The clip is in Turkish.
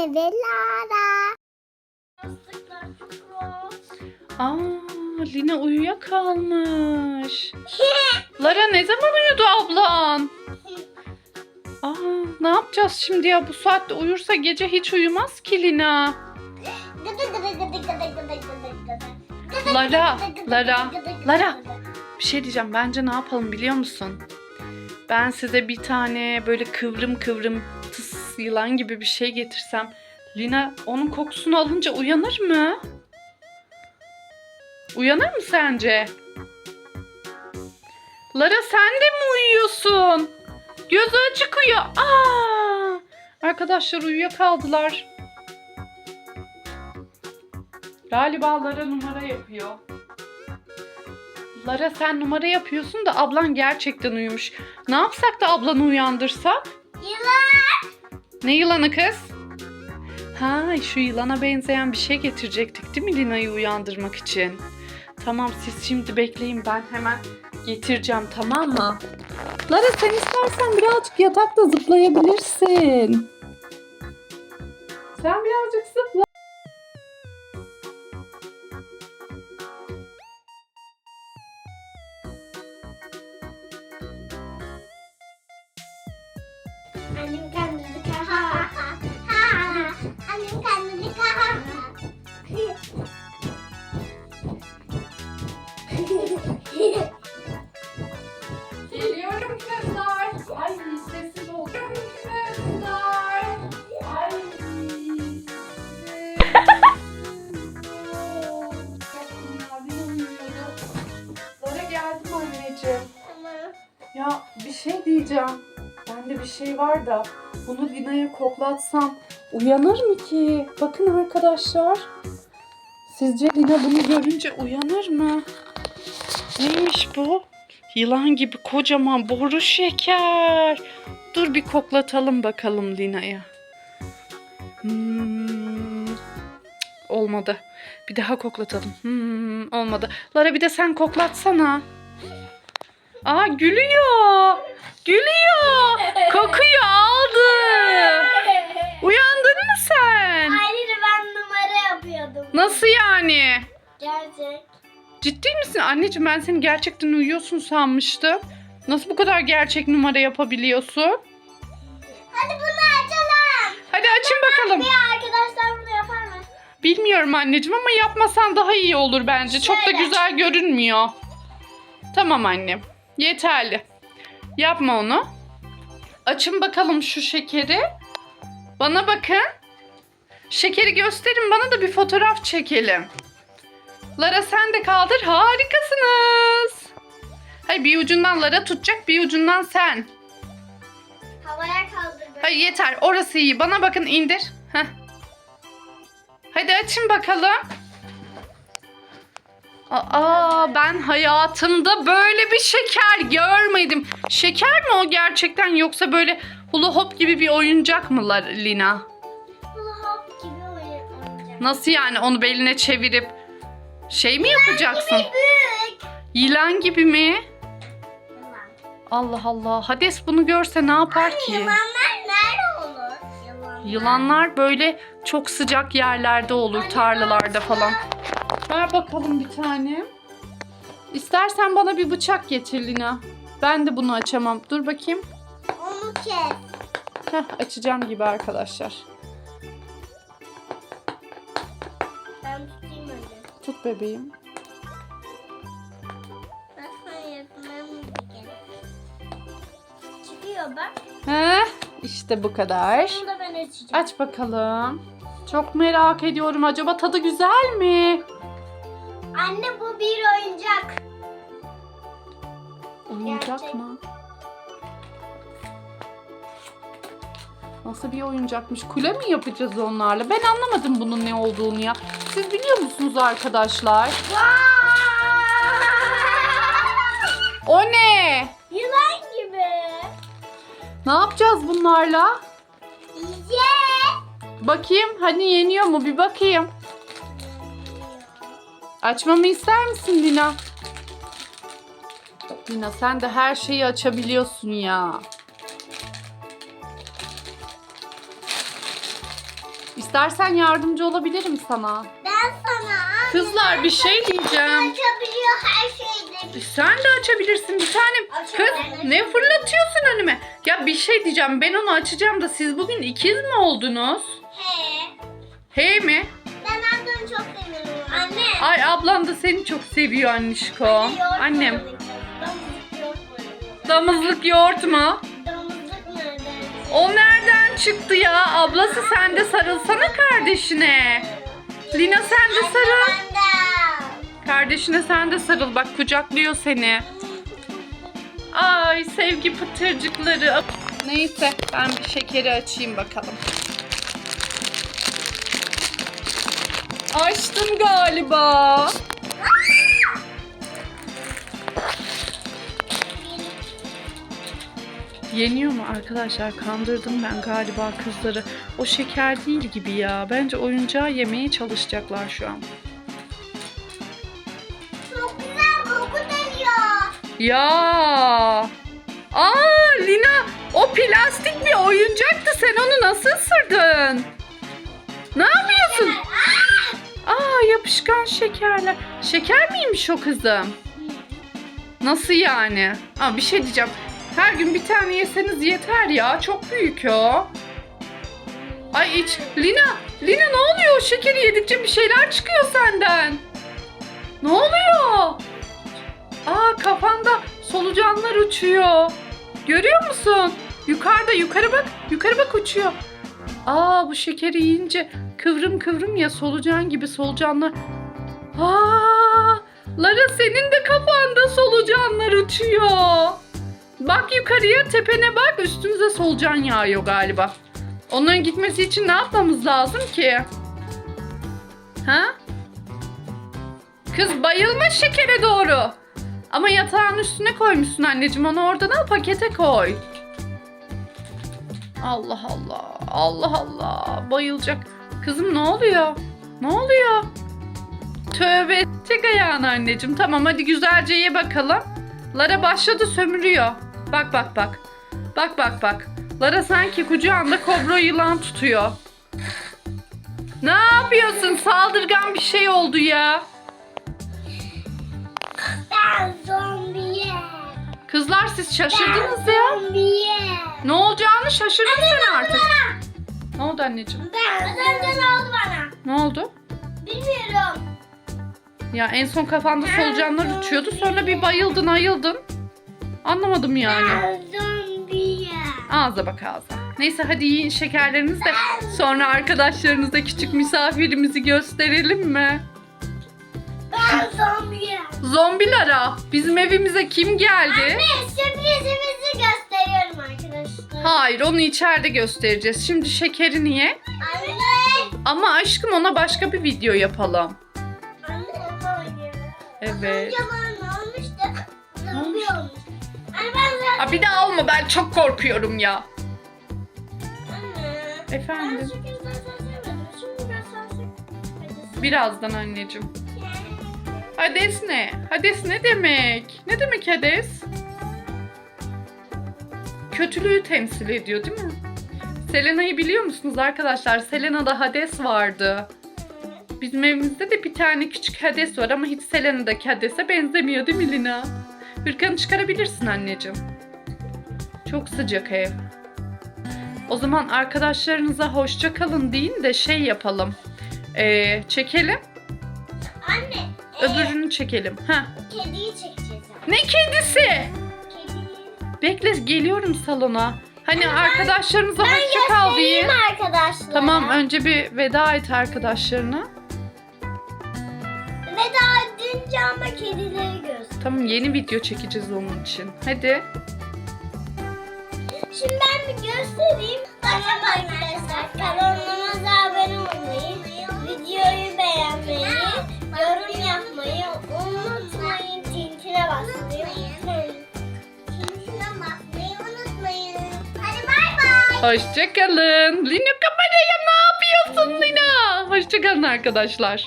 anne ve Lara. Aa, Lina uyuyakalmış. Lara ne zaman uyudu ablan? Aa, ne yapacağız şimdi ya? Bu saatte uyursa gece hiç uyumaz ki Lina. Lara, Lara, Lara. Bir şey diyeceğim. Bence ne yapalım biliyor musun? Ben size bir tane böyle kıvrım kıvrım yılan gibi bir şey getirsem. Lina onun kokusunu alınca uyanır mı? Uyanır mı sence? Lara sen de mi uyuyorsun? Gözü açık uyu. Aa! Arkadaşlar uyuyakaldılar. Galiba Lara numara yapıyor. Lara sen numara yapıyorsun da ablan gerçekten uyumuş. Ne yapsak da ablanı uyandırsak? Yılan. Ne yılanı kız? Ha şu yılana benzeyen bir şey getirecektik değil mi Lina'yı uyandırmak için? Tamam siz şimdi bekleyin ben hemen getireceğim tamam mı? Lara sen istersen birazcık yatakta zıplayabilirsin. Anneciğim. Tamam. Ya bir şey diyeceğim. Bende bir şey var da bunu Lina'ya koklatsam uyanır mı ki? Bakın arkadaşlar. Sizce Lina bunu görünce uyanır mı? Neymiş bu? Yılan gibi kocaman boru şeker. Dur bir koklatalım bakalım Lina'ya. Hmm, olmadı. Bir daha koklatalım. Hmm, olmadı. Lara bir de sen koklatsana. Aa gülüyor. Gülüyor. Kokuyu aldı. Uyandın mı sen? Hayır ben numara yapıyordum. Nasıl yani? Gerçek. Ciddi misin? Anneciğim ben seni gerçekten uyuyorsun sanmıştım. Nasıl bu kadar gerçek numara yapabiliyorsun? Hadi bunu açalım. Hadi açın bakalım. Bir arkadaşlar bunu yapar mı? Bilmiyorum anneciğim ama yapmasan daha iyi olur bence. Çok da Şöyle. güzel görünmüyor. Tamam annem. Yeterli. Yapma onu. Açın bakalım şu şekeri. Bana bakın. Şekeri gösterin bana da bir fotoğraf çekelim. Lara sen de kaldır. Harikasınız. Hayır bir ucundan Lara tutacak bir ucundan sen. Havaya kaldır böyle. Hayır yeter orası iyi. Bana bakın indir. Heh. Hadi açın bakalım. Aa ben hayatımda böyle bir şeker görmedim. Şeker mi o gerçekten yoksa böyle hula hop gibi bir oyuncak mı La- Lina? Hula hop gibi oynayacağım. Nasıl yani onu beline çevirip şey mi yapacaksın? Büyük. Yılan gibi mi? Yılan. Allah Allah. Hades bunu görse ne yapar ki? Yılanlar nerede olur? Yılanlar. Yılanlar böyle çok sıcak yerlerde olur, tarlalarda falan. Ver bakalım bir tane. İstersen bana bir bıçak getir Lina. Ben de bunu açamam. Dur bakayım. Onu kes. Heh, açacağım gibi arkadaşlar. Ben tutayım önce. Tut bebeğim. Ben sana yapmam. Çıkıyor bak. Heh, işte bu kadar. Bunu da ben açacağım. Aç bakalım. Çok merak ediyorum. Acaba tadı güzel mi? Anne bu bir oyuncak. Oyuncak Gerçek. mı? Nasıl bir oyuncakmış? Kule mi yapacağız onlarla? Ben anlamadım bunun ne olduğunu ya. Siz biliyor musunuz arkadaşlar? O ne? Yılan gibi. Ne yapacağız bunlarla? Yiyeceğiz. Bakayım. Hani yeniyor mu? Bir bakayım. Açmamı ister misin Lina? Lina sen de her şeyi açabiliyorsun ya. İstersen yardımcı olabilirim sana. Ben sana. Kızlar bir şey diyeceğim. Açabiliyor her şeyleri. Sen de açabilirsin bir tanem. Kız ne fırlatıyorsun önüme? Ya bir şey diyeceğim. Ben onu açacağım da siz bugün ikiz mi oldunuz? He. He mi? Ay ablan da seni çok seviyor annişko. Annem. Damızlık yoğurt mu? O nereden çıktı ya? Ablası sen de sarılsana kardeşine. Lina sen de sarıl. Kardeşine sen de sarıl. Bak kucaklıyor seni. Ay sevgi pıtırcıkları. Neyse ben bir şekeri açayım bakalım. Açtım galiba. Yeniyor mu arkadaşlar? Kandırdım ben galiba kızları. O şeker değil gibi ya. Bence oyuncağı yemeye çalışacaklar şu an. Çok güzel koku geliyor. Ya. Aa Lina o plastik bir oyuncaktı. Sen onu nasıl ısırdın? Yapışkan şekerler. Şeker miymiş o kızım? Nasıl yani? Aa bir şey diyeceğim. Her gün bir tane yeseniz yeter ya. Çok büyük o. Ay iç. Lina, Lina ne oluyor? Şekeri yedikçe bir şeyler çıkıyor senden. Ne oluyor? Aa kafanda solucanlar uçuyor. Görüyor musun? Yukarıda yukarı bak. Yukarı bak uçuyor. Aa bu şekeri yiyince kıvrım kıvrım ya solucan gibi solucanlar. Aa Lara senin de kafanda solucanlar uçuyor. Bak yukarıya tepene bak üstümüze solucan yağıyor galiba. Onların gitmesi için ne yapmamız lazım ki? Ha? Kız bayılma şekere doğru. Ama yatağın üstüne koymuşsun anneciğim. Onu oradan al pakete koy. Allah Allah. Allah Allah. Bayılacak. Kızım ne oluyor? Ne oluyor? Tövbe. Çek ayağını anneciğim. Tamam hadi güzelce ye bakalım. Lara başladı sömürüyor. Bak bak bak. Bak bak bak. Lara sanki kucağında kobra yılan tutuyor. Ne yapıyorsun? Saldırgan bir şey oldu ya. Ben zombiyim. Kızlar siz şaşırdınız ya. Zombiyim. Ne olacağını şaşırdın sen artık. Ne oldu anneciğim? Ben. Ne oldu bana? Ne oldu? Bilmiyorum. Ya en son kafanda solucanlar uçuyordu. Sonra bir bayıldın ayıldın. Anlamadım yani. Ben zombiyim. Ağza bak ağza. Neyse hadi yiyin şekerlerinizi de sonra arkadaşlarınıza küçük misafirimizi gösterelim mi? Ben zombiyim. Zombilara bizim evimize kim geldi? Anne sürprizimizi arkadaşlar. Hayır onu içeride göstereceğiz. Şimdi şekerini ye. Anne. Ama aşkım ona başka bir video yapalım. Anne yapamadım. Evet. Olmuştu? Zombi olmuş. Anne ben. Aa, bir daha alma ben çok korkuyorum ya. Anne. Ben Efendim. sonra Birazdan anneciğim. Hades ne? Hades ne demek? Ne demek Hades? Kötülüğü temsil ediyor değil mi? Selena'yı biliyor musunuz arkadaşlar? Selena'da Hades vardı. Bizim evimizde de bir tane küçük Hades var ama hiç Selena'daki Hades'e benzemiyor değil mi Lina? Hırkanı çıkarabilirsin anneciğim. Çok sıcak ev. O zaman arkadaşlarınıza hoşça kalın deyin de şey yapalım. Ee, çekelim. Anne. e, Öbürünü çekelim. Ha. Kediyi çekeceğiz. Ne kedisi? Bekle geliyorum salona. Hani arkadaşlarınıza Ben hoşça kal göstereyim deyin. arkadaşlar. Tamam önce bir veda et arkadaşlarına. Veda edince ama kedileri göster. Tamam yeni video çekeceğiz onun için. Hadi. Şimdi ben bir göstereyim. Tamam arkadaşlar. Kanalımıza bay bay. Hoşça kalın. Lina kameraya ne yapıyorsun Lina? Hoşça kalın arkadaşlar.